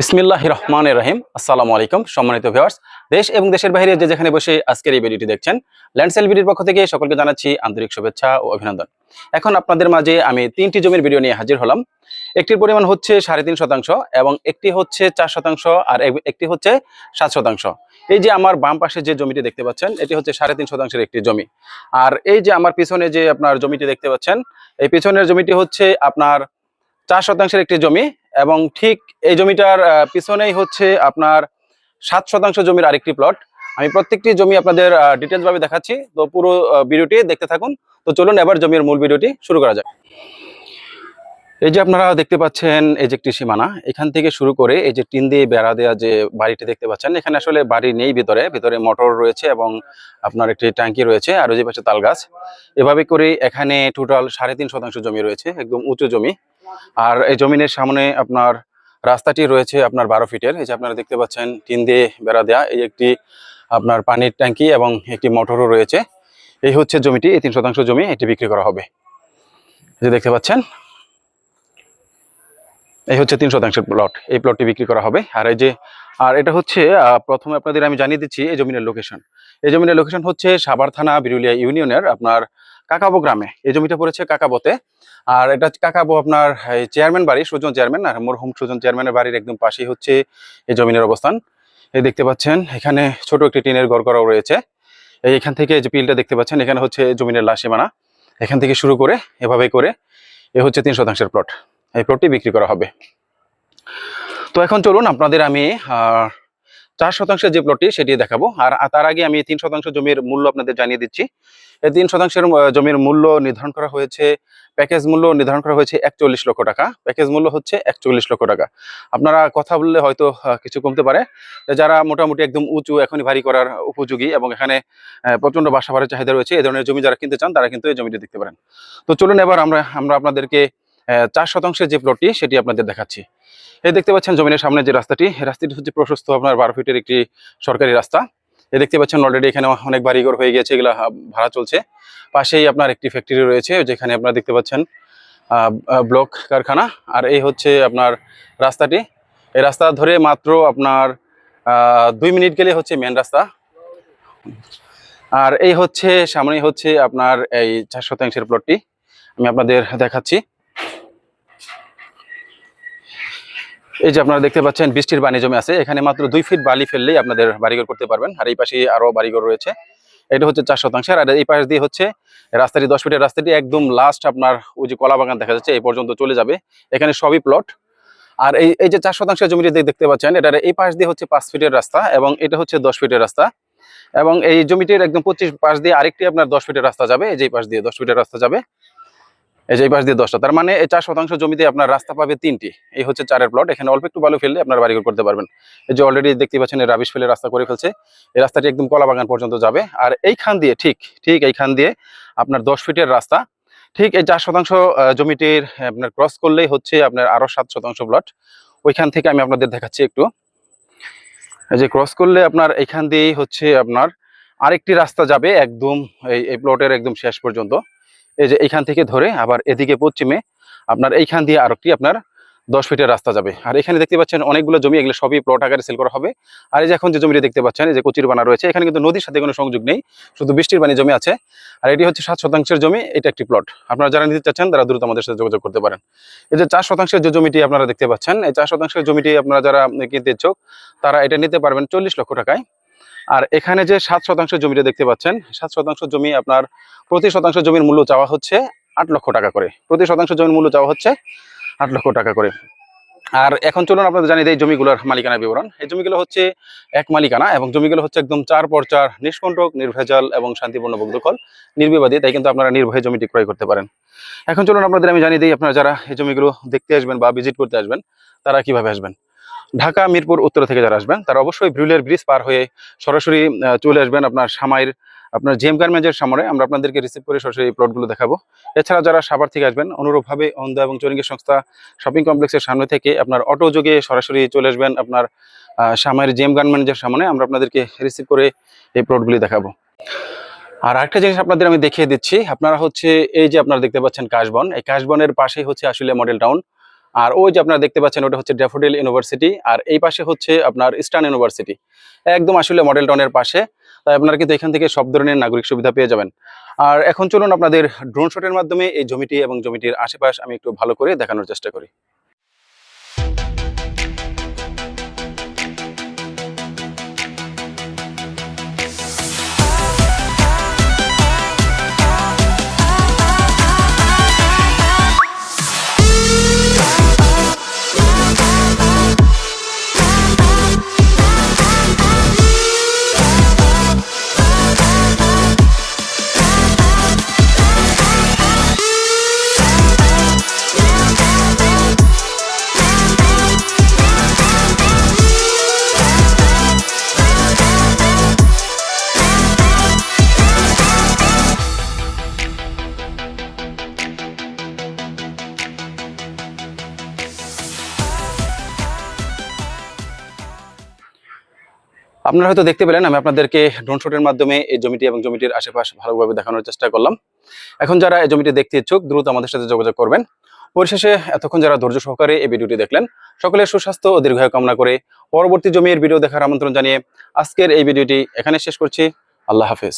বিসমিল্লাহ রহমান রহিম। আসসালামু আলাইকুম সম্মানিত ভিউয়ার্স দেশ এবং দেশের বাইরে যে যেখানে বসে আজকের এই ভিডিওটি দেখছেন ল্যান্ডসেল ভিডিওর পক্ষ থেকে সকলকে জানাচ্ছি আন্তরিক শুভেচ্ছা ও অভিনন্দন। এখন আপনাদের মাঝে আমি তিনটি জমির ভিডিও নিয়ে হাজির হলাম। একটির পরিমাণ হচ্ছে সাড়ে তিন শতাংশ এবং একটি হচ্ছে চার শতাংশ আর একটি হচ্ছে সাত শতাংশ। এই যে আমার বাম পাশে যে জমিটি দেখতে পাচ্ছেন, এটি হচ্ছে সাড়ে তিন শতাংশের একটি জমি। আর এই যে আমার পিছনে যে আপনার জমিটি দেখতে পাচ্ছেন, এই পিছনের জমিটি হচ্ছে আপনার চার শতাংশের একটি জমি। এবং ঠিক এই জমিটার পিছনেই হচ্ছে আপনার সাত শতাংশ জমির আরেকটি প্লট আমি প্রত্যেকটি জমি আপনাদের ডিটেলস ভাবে দেখাচ্ছি, তো পুরো ভিডিওটি দেখতে থাকুন। তো চলুন এবার জমির মূল ভিডিওটি শুরু করা যাক। এই যে আপনারা দেখতে পাচ্ছেন, এই যে একটি সীমানা, এখান থেকে শুরু করে এই যে টিন দিয়ে বেড়া দেওয়া যে বাড়িটি দেখতে পাচ্ছেন, এখানে আসলে বাড়ি নেই ভিতরে ভিতরে মোটর রয়েছে এবং আপনার একটি ট্যাঙ্কি রয়েছে, আর ওই যে পাশে তাল গাছ এভাবে করে এখানে টোটাল সাড়ে তিন শতাংশ জমি রয়েছে, একদম উঁচু জমি। আর এই জমিনের সামনে আপনার রাস্তাটি রয়েছে আপনার বারো ফিটের। এই যে আপনারা দেখতে পাচ্ছেন, টিন দিয়ে বেড়া দেওয়া এই একটি আপনার পানির ট্যাঙ্কি এবং একটি মোটরও রয়েছে। এই হচ্ছে জমিটি, এই তিন শতাংশ জমি এটি বিক্রি করা হবে। যে দেখতে পাচ্ছেন, এই হচ্ছে তিন শতাংশের প্লট। এই প্লটটি বিক্রি করা হবে। আর এই যে, আর এটা হচ্ছে প্রথমে আপনাদের আমি জানিয়ে দিচ্ছি এই জমিনের লোকেশন। এই জমিনের লোকেশন হচ্ছে সাভার থানা বিরুলিয়া ইউনিয়নের আপনার কাকাবো গ্রামে। এই জমিটা পড়েছে কাকাবোতে। আর এটা কাকাবো আপনার চেয়ারম্যান বাড়ি সুজন চেয়ারম্যান, আর মরহুম সুজন চেয়ারম্যানের বাড়ির একদম পাশেই হচ্ছে এই জমিনের অবস্থান। এই দেখতে পাচ্ছেন, এখানে ছোট একটি টিনের ঘর করাও রয়েছে। এই এখান থেকে যে পিলটা দেখতে পাচ্ছেন, এখানে হচ্ছে জমিনের লাশিমানা এখান থেকে শুরু করে, এভাবে করে, এ হচ্ছে তিন শতাংশের প্লট। এই প্লটটি বিক্রি করা হবে। তো এখন চলুন, আপনাদের আমি চার শতাংশের যে প্লটটি সেটি দেখাবো। আর তার আগে আমি তিন শতাংশ জমির মূল্য আপনাদের জানিয়ে দিচ্ছি। এই তিন শতাংশের জমির মূল্য নির্ধারণ করা হয়েছে প্যাকেজ মূল্য নির্ধারণ করা হয়েছে একচল্লিশ লক্ষ টাকা। প্যাকেজ মূল্য হচ্ছে একচল্লিশ লক্ষ টাকা। আপনারা কথা বললে হয়তো কিছু কমতে পারে। যারা মোটামুটি একদম উঁচু এখনই ভারী করার উপযোগী এবং এখানে আহ, প্রচণ্ড বাসা ভাড়ার চাহিদা রয়েছে এই ধরনের জমি যারা কিনতে চান তারা কিন্তু এই জমিটি দেখতে পারেন। তো চলুন এবার আমরা আমরা আপনাদেরকে চার শতাংশের যে প্লটটি সেটি আপনাদের দেখাচ্ছি। এই দেখতে পাচ্ছেন জমিনের সামনে যে রাস্তাটি রাস্তাটি হচ্ছে প্রশস্ত আপনার বারো ফিটের একটি সরকারি রাস্তা। এই দেখতে পাচ্ছেন অলরেডি এখানে অনেক বাড়িঘর হয়ে গেছে এগুলা ভাড়া চলছে। পাশেই আপনার একটি ফ্যাক্টরি রয়েছে, যেখানে আপনারা দেখতে পাচ্ছেন ব্লক কারখানা। আর এই হচ্ছে আপনার রাস্তাটি। এই রাস্তা ধরে মাত্র আপনার দুই মিনিট গেলে হচ্ছে মেন রাস্তা। আর এই হচ্ছে সামনে হচ্ছে আপনার এই চার শতাংশের প্লটটি আমি আপনাদের দেখাচ্ছি। এই যে আপনারা দেখতে পাচ্ছেন, বৃষ্টির পানি জমে আছে। এখানে মাত্র দুই ফিট বালি ফেললেই আপনাদের বাড়িঘর করতে পারবেন। আর এই পাশে আরও বাড়িঘর রয়েছে। এটা হচ্ছে চার শতাংশের আর এই পাশ দিয়ে হচ্ছে রাস্তাটি, দশ ফিটের রাস্তাটি একদম লাস্ট আপনার ওই যে কলা বাগান দেখা যাচ্ছে, এই পর্যন্ত চলে যাবে। এখানে সবই প্লট আর এই এই যে চার শতাংশের জমিটি দেখতে পাচ্ছেন, এটার এই পাশ দিয়ে হচ্ছে পাঁচ ফিটের রাস্তা এবং এটা হচ্ছে দশ ফিটের রাস্তা। এবং এই জমিটির একদম পঁচিশ পাশ দিয়ে আরেকটি আপনার দশ ফিটের রাস্তা যাবে। এই যে পাশ দিয়ে দশ ফিটের রাস্তা যাবে। এই যে এই পাশ দিয়ে দশটা। তার মানে এই চার শতাংশ জমিতে আপনার রাস্তা পাবে তিনটি। এই হচ্ছে চারের প্লট এখানে অল্প একটু বালু ফেললে আপনার বাড়িঘর করতে পারবেন। এই যে অলরেডি দেখতে পাচ্ছেন রাবিশ ফেলে রাস্তা করে ফেলছে। এই রাস্তাটি একদম কলা বাগান পর্যন্ত যাবে। আর এইখান দিয়ে, ঠিক ঠিক এইখান দিয়ে আপনার দশ ফিটের রাস্তা। ঠিক এই চার শতাংশ জমিটির আপনার ক্রস করলেই হচ্ছে আপনার আরও সাত শতাংশ প্লট ওইখান থেকে আমি আপনাদের দেখাচ্ছি একটু। এই যে ক্রস করলে আপনার এইখান দিয়েই হচ্ছে আপনার আরেকটি রাস্তা যাবে একদম এই প্লটের একদম শেষ পর্যন্ত। এই যে এইখান থেকে ধরে আবার এদিকে পশ্চিমে আপনার এইখান দিয়ে আরেকটি আপনার দশ ফিটের রাস্তা যাবে। আর এখানে দেখতে পাচ্ছেন অনেকগুলো জমি, এগুলো সবই প্লট আকারে সেল করা হবে। আর এই যে এখন যে জমিটি দেখতে পাচ্ছেন, এই যে কচির বানা রয়েছে, এখানে কিন্তু নদীর সাথে কোনো সংযোগ নেই, শুধু বৃষ্টির পানি জমি আছে। আর এটি হচ্ছে সাত শতাংশের জমি, এটা একটি প্লট আপনারা যারা নিতে চাচ্ছেন, তারা দ্রুত আমাদের সাথে যোগাযোগ করতে পারেন। এই যে চার শতাংশের যে জমিটি আপনারা দেখতে পাচ্ছেন, এই চার শতাংশের জমিটি আপনারা যারা কিনতে ইচ্ছুক, তারা এটা নিতে পারবেন চল্লিশ লক্ষ টাকায়। আর এখানে যে সাত শতাংশ জমিটা দেখতে পাচ্ছেন, সাত শতাংশ জমি আপনার প্রতি শতাংশ জমির মূল্য চাওয়া হচ্ছে আট লক্ষ টাকা করে। প্রতি শতাংশ জমির মূল্য চাওয়া হচ্ছে আট লক্ষ টাকা করে। আর এখন চলুন আপনাদের জানিয়ে এই জমিগুলোর মালিকানা বিবরণ। এই জমিগুলো হচ্ছে এক মালিকানা এবং জমিগুলো হচ্ছে একদম চার পর চার নিষ্কণ্টক, নির্ভেজাল এবং শান্তিপূর্ণ বগ্ধকল নির্বিবাদী তাই কিন্তু আপনারা নির্ভয়ে জমিটি ক্রয় করতে পারেন। এখন চলুন আপনাদের আমি জানিয়ে দিই, আপনারা যারা এই জমিগুলো দেখতে আসবেন বা ভিজিট করতে আসবেন, তারা কীভাবে আসবেন? ঢাকা মিরপুর উত্তর থেকে যারা আসবেন তারা অবশ্যই ব্রিউলের ব্রিজ পার হয়ে সরাসরি চলে আসবেন আপনার সামাইয়ের আপনার জেম গার্মেন্টের সামনে। আমরা আপনাদেরকে রিসিভ করে সরাসরি এই প্লটগুলো দেখাবো। এছাড়া যারা সাভার থেকে আসবেন অনুরূপভাবে অন্ধ এবং চরিঙ্গি সংস্থা শপিং কমপ্লেক্সের সামনে থেকে আপনার অটো যোগে সরাসরি চলে আসবেন আপনার আহ, সামাইর জেম গার্মেন্টের সামনে। আমরা আপনাদেরকে রিসিভ করে এই প্লটগুলি দেখাবো। আর আরেকটা জিনিস আপনাদের আমি দেখিয়ে দিচ্ছি। আপনারা হচ্ছে এই যে আপনারা দেখতে পাচ্ছেন কাশবন এই কাশবনের পাশেই হচ্ছে আসলে মডেল টাউন আর ওই যে আপনারা দেখতে পাচ্ছেন, ওটা হচ্ছে ড্যাফোডিল ইউনিভার্সিটি আর এই পাশে হচ্ছে আপনার ইস্টার্ন ইউনিভার্সিটি একদম আসলে মডেল টাউনের পাশে। তাই আপনারা কিন্তু এখান থেকে সব ধরনের নাগরিক সুবিধা পেয়ে যাবেন। আর এখন চলুন আপনাদের ড্রোন শটের মাধ্যমে এই জমিটি এবং জমিটির আশেপাশ আমি একটু ভালো করে দেখানোর চেষ্টা করি। আপনারা হয়তো দেখতে পেলেন, আমি আপনাদেরকে ড্রোন শটের মাধ্যমে এই জমিটি এবং জমিটির আশেপাশ ভালোভাবে দেখানোর চেষ্টা করলাম। এখন যারা এই জমিটি দেখতে ইচ্ছুক, দ্রুত আমাদের সাথে যোগাযোগ করবেন। পরিশেষে এতক্ষণ যারা ধৈর্য সহকারে এই ভিডিওটি দেখলেন, সকলের সুস্বাস্থ্য ও দীর্ঘায়ু কামনা করে পরবর্তী জমির ভিডিও দেখার আমন্ত্রণ জানিয়ে আজকের এই ভিডিওটি এখানে শেষ করছি। আল্লাহ হাফেজ।